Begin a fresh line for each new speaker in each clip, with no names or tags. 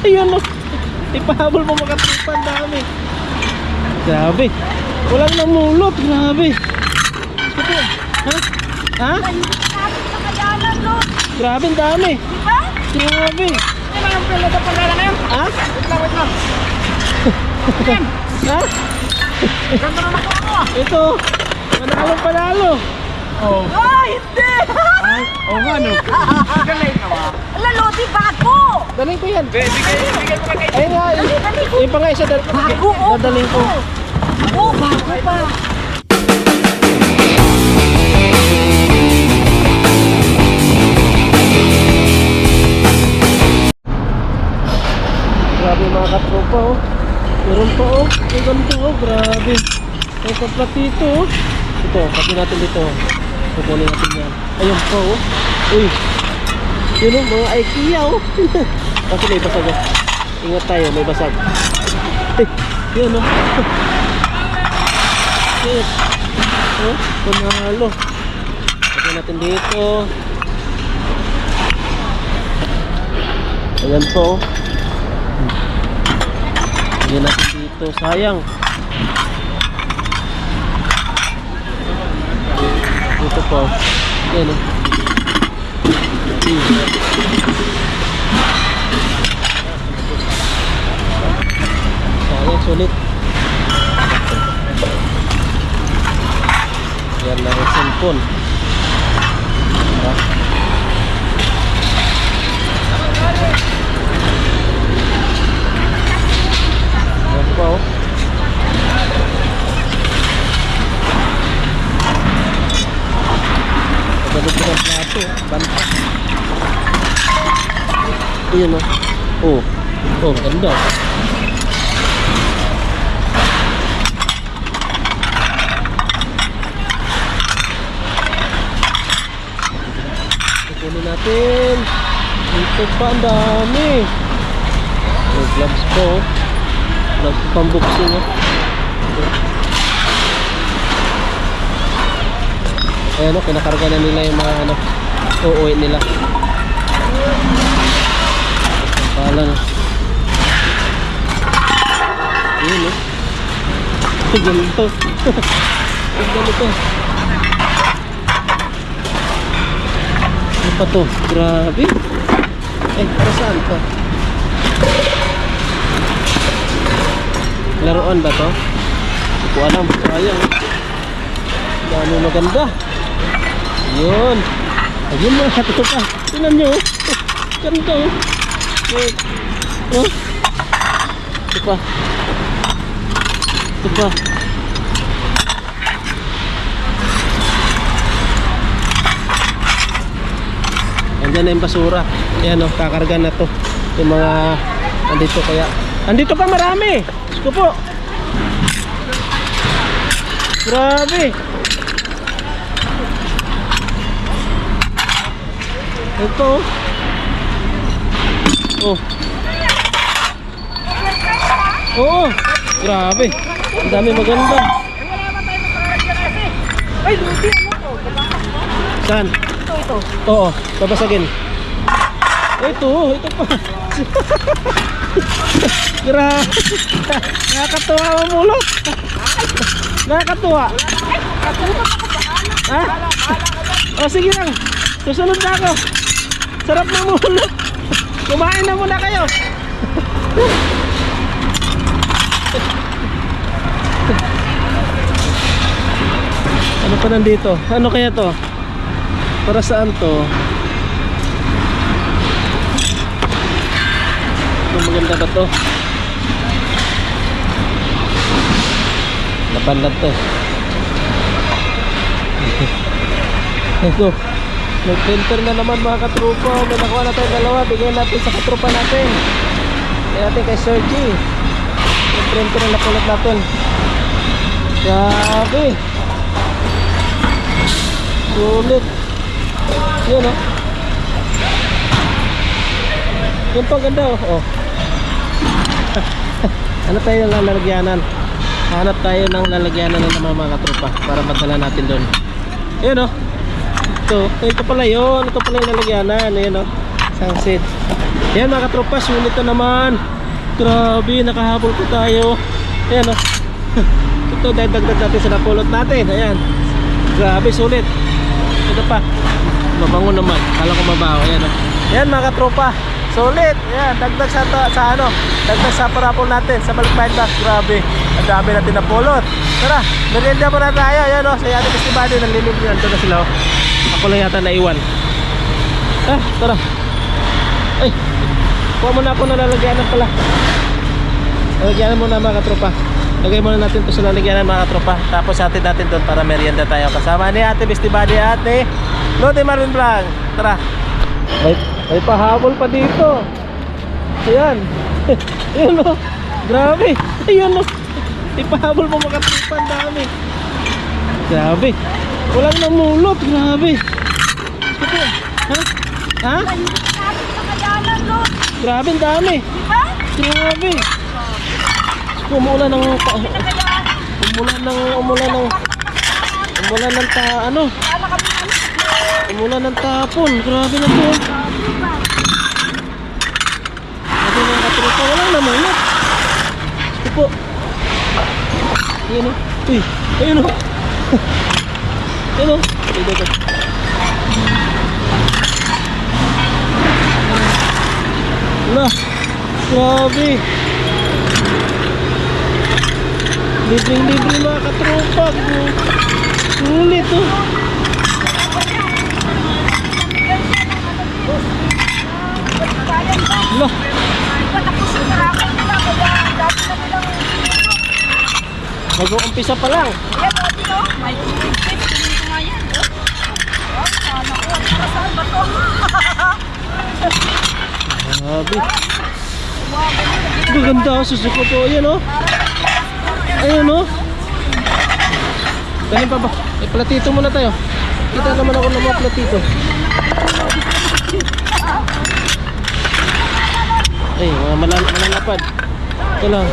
Ayun o. Ipahabol mo mga tropa. Ang dami. Grabe. Walang namulot. Grabe. Ito. Ha? Ha? Grabe ang dami.
Diba?
Grabe.
Ano yung pala na pagkala ngayon?
Ha?
Wait lang, wait lang.
Ha?
Ganda na nakuha mo ah.
Ito. Panalo panalo.
Oh. Ay, hindi!
Oo nga no.
Galing ka ba? Ala, Lodi, bago!
Daling ko yan.
Bigay, bigay mo kay
Ayun nga.
Dali, dali.
Yung pa nga isa. dal-
Bago, oh.
Dadaling ko.
Oh, bago pa.
Grabe mga katropa oh. Meron pa oh. Ang ganito oh. Grabe. Ang kaplat dito oh. Ito, pati natin dito. Kukunin natin yan. Ayun pa oh. Uy. Yun oh, mga IKEA oh. Kasi may basag oh. Ingat tayo, may basag. Eh, yun oh. Shit. Oh, panalo. Pati natin dito. Ayan po. Lagyan natin dito. Sayang. Dito po. Yan o. Sayang, sulit. Yan lang yung cellphone. Diba? Yan pa oh. Pagdalit ko ng plato, banta. Ayan oh. Oh. Oh, ganda. Kukunin natin. Ito pa ang dami. May gloves po. oh. Gloves pang boxing oh. Ayan o, kinakarga na nila yung mga ano, uuwi nila. Pala no. Yun o. Ganito. Ganito. Ano pa to? Grabe. Ay, para saan to? Laruan ba to? Hindi ko alam. Sayang. Dami maganda. Yun. Ayun mga ito pa. Tingnan nyo. oh. Ganda oh. Oh. Ito pa. Ito pa. Andyan na yung basura. Ayan oh, kakarga na to. Yung mga andito kaya. Andito pa marami. Ko po. Grabe. Ito. Oh. Oo. Grabe. Ang dami maganda.
Ay, Lodi, ano to?
Saan?
Ito, ito.
Oo. Babasagin. Ito. Ito pa. Grabe. Nakakatuwa ang mulot. Nakakatuwa. Ha? O sige lang. Susunod na ako. Sarap ng mulot. Kumain na muna kayo. Ano pa nandito? Ano kaya to? Para saan to? Ito maganda ba to? Napanlad to. Ito. Nag-printer na naman mga katropa. May nakuha na tayong dalawa. Bigyan natin sa katropa natin. Bigyan natin kay. Yung printer na nakulat natin. Grabe. Sulit. Yan oh. Yung paganda oh. oh. ano tayo ng lalagyanan? Hanap tayo ng lalagyanan ng mga mga tropa para madala natin doon. Yan oh. Ito, ito pala yun. Ito pala yung lalagyanan. Ayan oh. Sunset. Yan mga katropa, sulit na naman. Grabe, nakahabol po tayo. Ayan o. Ito, dagdag natin sa napulot natin. Ayan. Grabe, sulit. Ito pa. Mabango naman. Kala ko mabaho. Ayan o. Ayan mga katropa. Sulit. Ayan, dagdag sa, sa ano. Dagdag sa parapol natin. Sa balikbayan box. Grabe. Ang dami natin napulot. Tara, merienda muna tayo. Ayan o. Sa Yate Festival. Nanlilig yan. Ito na sila o. Ako lang yata naiwan. Ah, tara. Ay, kuha ako na lalagyanan pala. Lalagyanan muna mga katropa. Lagay muna natin to sa lalagyanan mga katropa. Tapos atin natin doon para merienda tayo. Kasama ni ate, besti body ate. Lote Marvin Blanc. Tara. May, may pahabol pa dito. Ayan. Ayan o. Grabe. Ayan o. May pahabol pa mga katropa. Ang dami. Grabe. Walang namulot. Grabe. Ito. Ha? Ha? Grabe, ang dami. Grabe. Umulan ng umulan ng umulan ng umulan ng ta ano? Umulan ng tapon. Grabe na po. Mga katropa. Walang namunot. Ito po. Ayan o. Uy. Ayan o. Ayan o. Ito, ito. Wala. Grabe. Libreng-libre mga katropa. Sulit oh. Wala.
Patapos yung hapon nila. Kaya dati na nilang...
Mag-uumpisa pa lang.
Ayan, o, di, oh. May. Tingin ko nga yan. Oh, sana ko. Para saan ba to?
Grabe. Maganda oh, susuko po. Ayan oh. Ayan oh. Ganun pa ba? Eh, platito muna tayo. Kita naman ako ng mga platito. Ay, mga malal malalapad. Ito lang.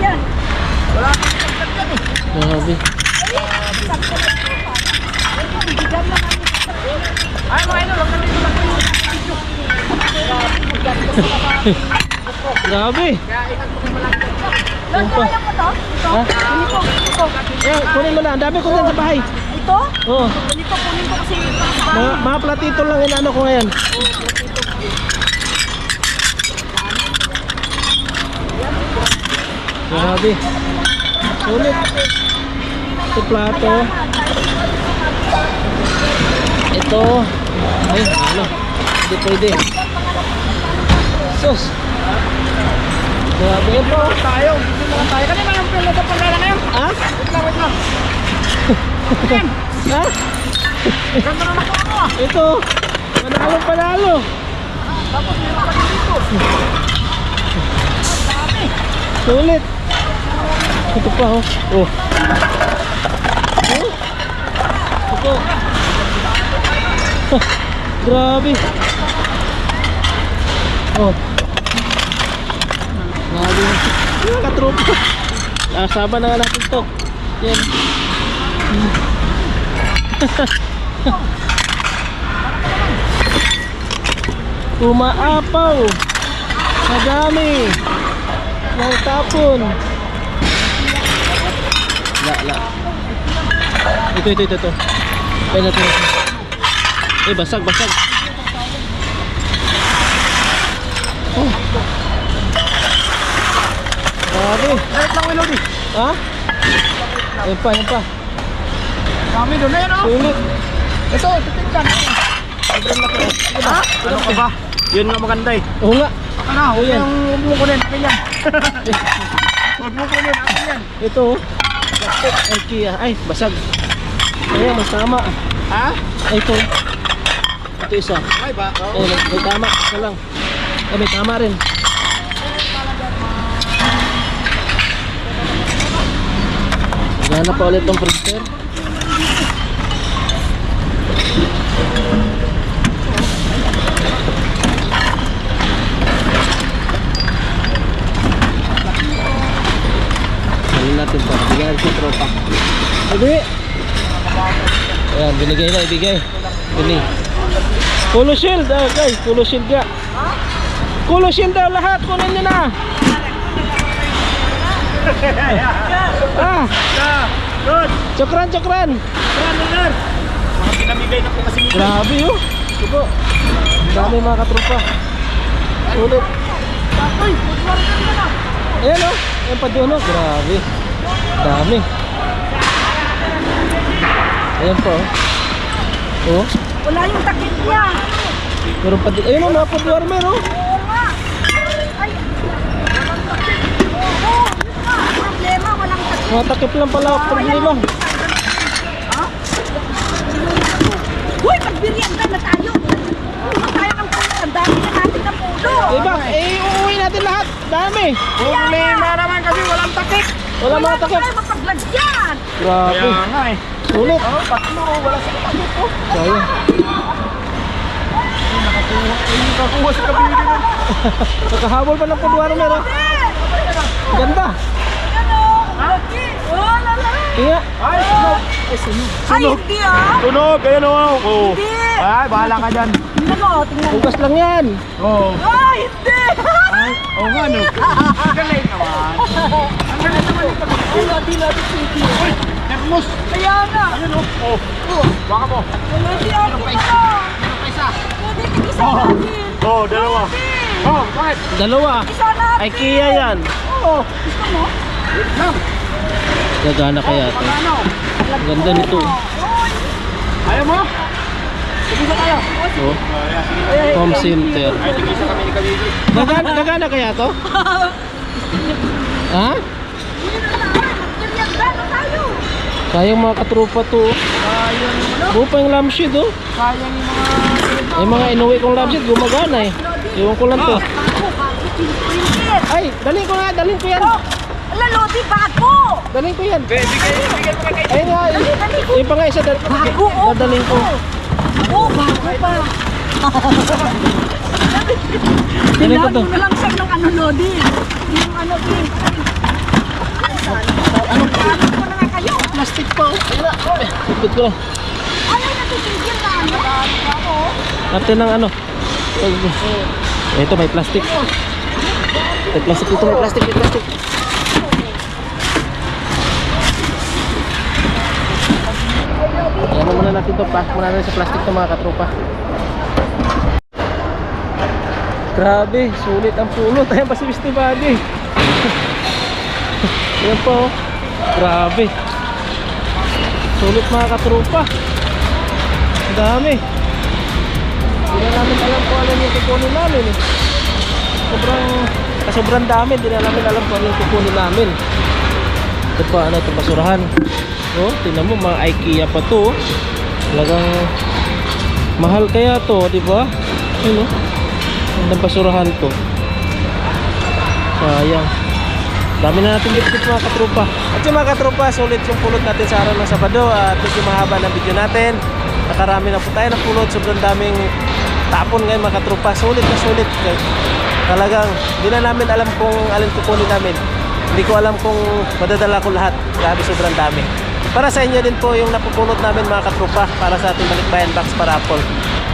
Yan.
Grabe.
Ay, mga ino. Lang kayo.
Grabe.
Lo, ito, alam mo to? Ito.
Ha?
Kunin ko. Ito.
Eh, kunin mo na. Ang dami ko dyan sa bahay.
Ito?
Oo.
Ganito, kunin ko kasi
Mga, mga platito lang inano ko ngayon. Grabe. Sulit. Ito plato. Ito. Ay, ano. Hindi pwede. Sus. Grabe ito.
tayo. Hindi mga tayo. Kanina yung pilo sa pagkala ngayon.
Ha?
Wait lang, wait lang.
Ha?
Ganda na ako.
Ito. Panalo panalo.
Tapos meron pa dito.
Sulit. Ito pa oh. Oh. Oh. Ito. Huh, Grabe. Oh. Grabe. Mga katropa. Nakasama na nga natin to. Yan. Umaapaw. Madami. Ng tapon. La, la. Ito, ito, ito, ito. Kaya natin. Eh, basag, basag. Oh. Grabe.
Wait lang, Wilody.
Ha? Yan pa, yan pa.
Dami doon. Ayan oh.
Sulit.
Ito, titignan. Sobrang laki. Ha? Ano ka ba? Yun nga maganda eh.
Oo nga.
Ano? Huwag mo kunin. Akin yan. Huwag mo kunin. Akin yan.
Ito. oh. Plastic. Ay. Ay, basag. Ayan, mas tama.
Ha?
Ay, ito. Ito isa.
Ay ba?
Eh, may, may tama. Isa lang. Eh, may tama rin. Gana pa ulit tong printer. Sa tropa. Sabi! Ayan, binigay na, ibigay. Bini. Kulo shield, ah, guys, kulo shield ga. Kulo shield daw lahat, kunin nyo na. ah,
Good!
chokran, chokran.
Run, run! Mga pinamigay na po kasi nila.
Grabe oh. Po. Dami mga katropa. Ulit. Ayan oh. Ayan pa doon oh. Grabe. Dami. Ayan po oh. Oh.
Wala yung takip niya.
Meron pa dito. Ayun oh, mga food warmer oh.
Oo nga. Ay. Walang takip. Oo, yun nga. Ang Problema, walang takip.
Mga takip lang pala ang problema.
Ha? Uy, magbirianda na tayo. Ano tayo ng pulo? Ang dami na natin ng pulo.
Eh ba, eh uuwi natin lahat. Dami.
Problema naman kasi walang takip.
Wala mga takip.
tayo mapaglagyan.
Grabe.
nga eh.
Sulit.
Oh, tatlo. Wala sa takip oh.
Sayang.
Hindi nakakuha sa kabili nun.
Nakahabol pa ng food warmer oh. Ganda.
Yan o. Laki. Oh, lala.
Iya.
Ay, sunog.
Ay, hindi ah.
Sunog, ayan o. Oh.
Hindi.
Ay, bahala ka dyan.
Tingnan mo, tingnan mo.
Hugas lang yan.
Oo.
Ay, hindi.
Ay, oo nga no. Galing naman. Ito.
Wala din natin sige.
Nermos.
Kaya nga.
Ayun o. Oh. Baka mo.
Ako pa.
Meron pa isa.
Natin.
Oo, dalawa. Oo, bakit?
Dalawa.
Isa natin.
IKEA yan.
Oo. Gusto mo?
Wait lang.
Gagana kaya to.
Ano?
Ang ganda nito.
Ayaw mo? Sige na kayo.
Oh. Home center. Gagana kaya to? Ha? Sayang mga katrupa to.
Sayang ano?
Buo pa yung lampshade oh.
Sayang yung mga...
Yung mga inuwi kong lampshade gumagana eh. Iwan ko lang to. Ay, dalhin ko nga, dalhin ko yan.
Ala, Lodi, bago.
Dalhin ko yan.
Bigay, bigay mo kay
Ayun nga, yung pa nga isa,
Bago, oh.
dadalhin ko.
Oh, bago pa.
Dalhin ko to.
mo na lang siya ng ano, Lodi. Yung ano, din. Anong ano na kayo?
Plastic. Ayun na. Ipit ko lang.
Ano yung natitigil na ano?
Natin ng ano. Ito may plastic. May plastic dito, may plastic, may plastic. Ayan muna natin to, pack muna natin sa plastic to mga katropa. Grabe, sulit ang pulot. Ayan pa si Mr. Buddy. Ayan po. oh. Grabe. Sulit mga katropa. Ang dami. Hindi na namin alam kung ano yung kukunin namin eh. Sobrang, ah, sobrang dami, hindi na namin alam kung ano yung kukunin namin. Ito pa, ano ito, basurahan. Oh, tingnan mo, mga IKEA pa to. oh. Talagang mahal kaya to, di ba? Oh. Ang basurahan to. Sayang. Dami na natin bitbit mga katropa. At yung mga katropa, sulit yung pulot natin sa araw ng Sabado. At medyo mahaba ng video natin. Nakarami na po tayo ng pulot. Sobrang daming tapon ngayon mga katropa. Sulit na sulit. Talagang hindi na namin alam kung alin kukunin namin. Hindi ko alam kung madadala ko lahat. Grabe sobrang dami. Para sa inyo din po yung napupulot namin mga katropa para sa ating Balikbayan Box Parapol.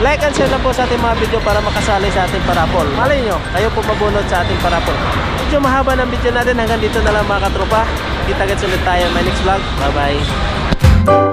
Like and share na po sa ating mga video para makasali sa ating parapol. Malay nyo, kayo po mabunod sa ating parapol. Medyo mahaba ng video natin. Hanggang dito na lang mga katropa. Kita-kits ulit tayo my next vlog. Bye-bye.